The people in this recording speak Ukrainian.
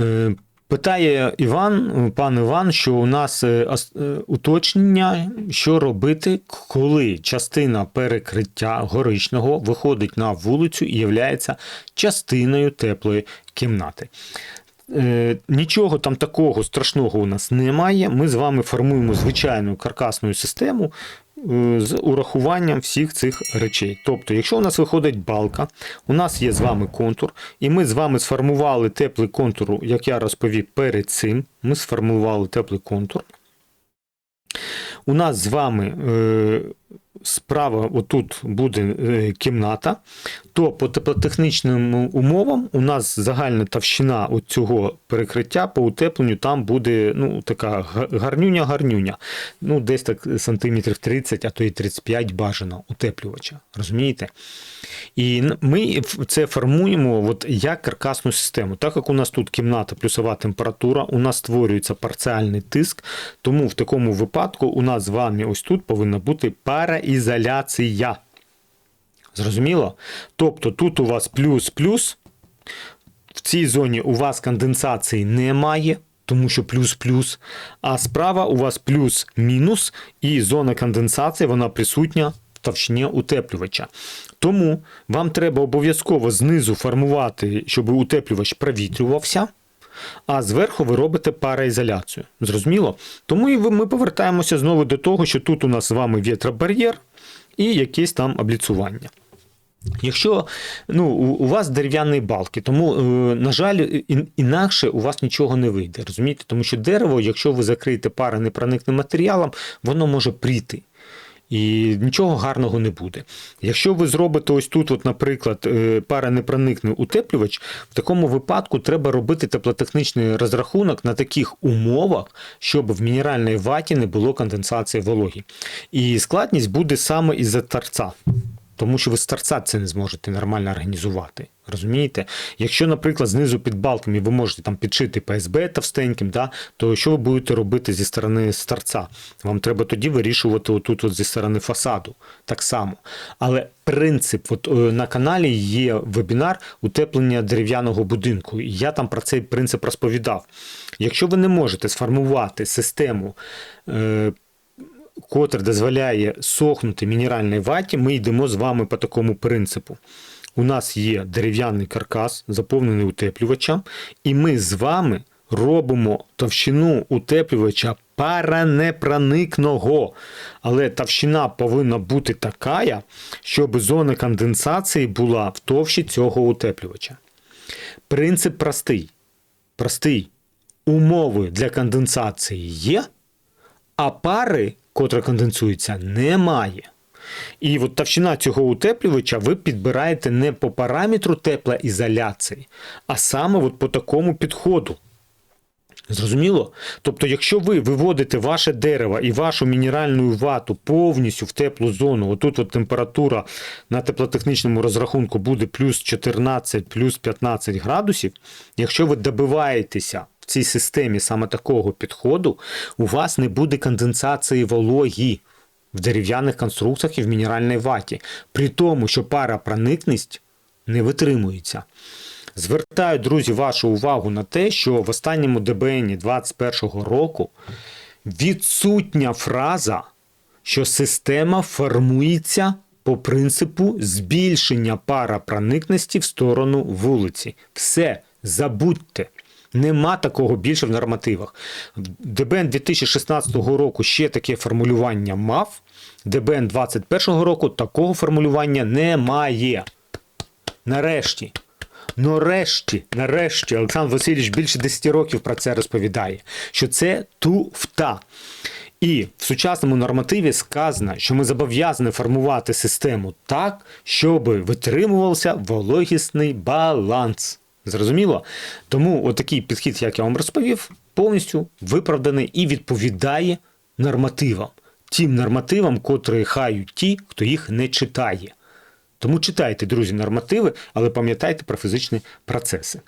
Е, Питає Іван, пан Іван, що у нас е, е, уточнення, що робити, коли частина перекриття горичного виходить на вулицю і є частиною теплої кімнати. Нічого там такого страшного у нас немає. Ми з вами формуємо звичайну каркасну систему з урахуванням всіх цих речей. Тобто, якщо у нас виходить балка, у нас є з вами контур, і ми з вами сформували теплий контур, як я розповів перед цим. Ми сформували теплий контур. У нас з вами е, справа отут буде е, кімната, то по теплотехнічним умовам у нас загальна товщина цього перекриття по утепленню там буде ну, така гарнюня-гарнюня. Ну, десь так сантиметрів 30, а то і 35 бажано утеплювача. Розумієте? І ми це формуємо от як каркасну систему. Так як у нас тут кімната плюсова температура, у нас створюється парціальний тиск, тому в такому випадку у нас з вами ось тут повинна бути параізоляція. Зрозуміло? Тобто тут у вас плюс-плюс, в цій зоні у вас конденсації немає, тому що плюс-плюс, а справа у вас плюс-мінус, і зона конденсації вона присутня в товщині утеплювача. Тому вам треба обов'язково знизу формувати, щоб утеплювач провітрювався. А зверху ви робите параізоляцію. Зрозуміло? Тому і ми повертаємося знову до того, що тут у нас з вами вітробар'єр і якесь там обліцування. Якщо ну, у, вас дерев'яні балки, тому, е, на жаль, інакше у вас нічого не вийде. Розумієте? Тому що дерево, якщо ви закриєте паронепроникним матеріалом, воно може пріти. І нічого гарного не буде. Якщо ви зробите ось тут, от, наприклад, е, паронепроникний утеплювач, в такому випадку треба робити теплотехнічний розрахунок на таких умовах, щоб в мінеральній ваті не було конденсації вологі. І складність буде саме із-за торця. Тому що ви з торця це не зможете нормально організувати. Розумієте? Якщо, наприклад, знизу під балками ви можете там підшити ПСБ товстеньким, да, то що ви будете робити зі сторони з торця? Вам треба тоді вирішувати отут от зі сторони фасаду. Так само. Але принцип, от, е, на каналі є вебінар утеплення дерев'яного будинку. Я там про цей принцип розповідав. Якщо ви не можете сформувати систему. Е, котре дозволяє сохнути мінеральній ваті, ми йдемо з вами по такому принципу. У нас є дерев'яний каркас, заповнений утеплювачем, і ми з вами робимо товщину утеплювача паранепроникного. Але товщина повинна бути така, щоб зона конденсації була в товщі цього утеплювача. Принцип простий. Простий. Умови для конденсації є, а пари, котра конденсується, немає. І от товщина цього утеплювача ви підбираєте не по параметру теплоізоляції, а саме от по такому підходу. Зрозуміло? Тобто, якщо ви виводите ваше дерево і вашу мінеральну вату повністю в теплу зону, отут от температура на теплотехнічному розрахунку буде плюс 14, плюс 15 градусів, якщо ви добиваєтеся в цій системі саме такого підходу, у вас не буде конденсації вологі в дерев'яних конструкціях і в мінеральній ваті, при тому, що паропроникність не витримується. Звертаю, друзі, вашу увагу на те, що в останньому ДБН 21 року відсутня фраза, що система формується по принципу збільшення паропроникності в сторону вулиці. Все, забудьте. Нема такого більше в нормативах. ДБН 2016 року ще таке формулювання мав. ДБН 2021 року такого формулювання немає. Нарешті. Нарешті, нарешті, Олександр Васильович більше 10 років про це розповідає, що це туфта. І в сучасному нормативі сказано, що ми зобов'язані формувати систему так, щоб витримувався вологісний баланс. Зрозуміло? Тому отакий підхід, як я вам розповів, повністю виправданий і відповідає нормативам. Тим нормативам, котрі хають ті, хто їх не читає. Тому читайте, друзі, нормативи, але пам'ятайте про фізичні процеси.